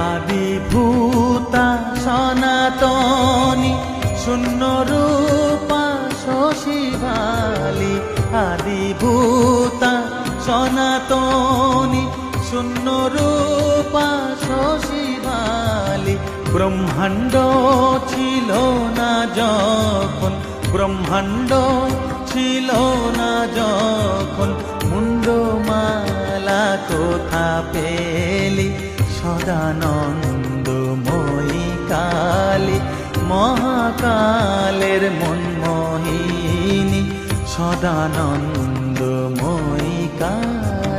আদিভূতা সনাতনী শূন্য রূপা শশীভালি আদিভূতা সনাতনী শূন্য রূপা শশীভালি ব্রহ্মাণ্ড ছিল না যখন, ব্রহ্মাণ্ড ছিল না যখন মুন্ডমালা কোথা পেলি সদানন্দময়ী কালী মহাকালের মনমোহিনী সদানন্দময়ী কালী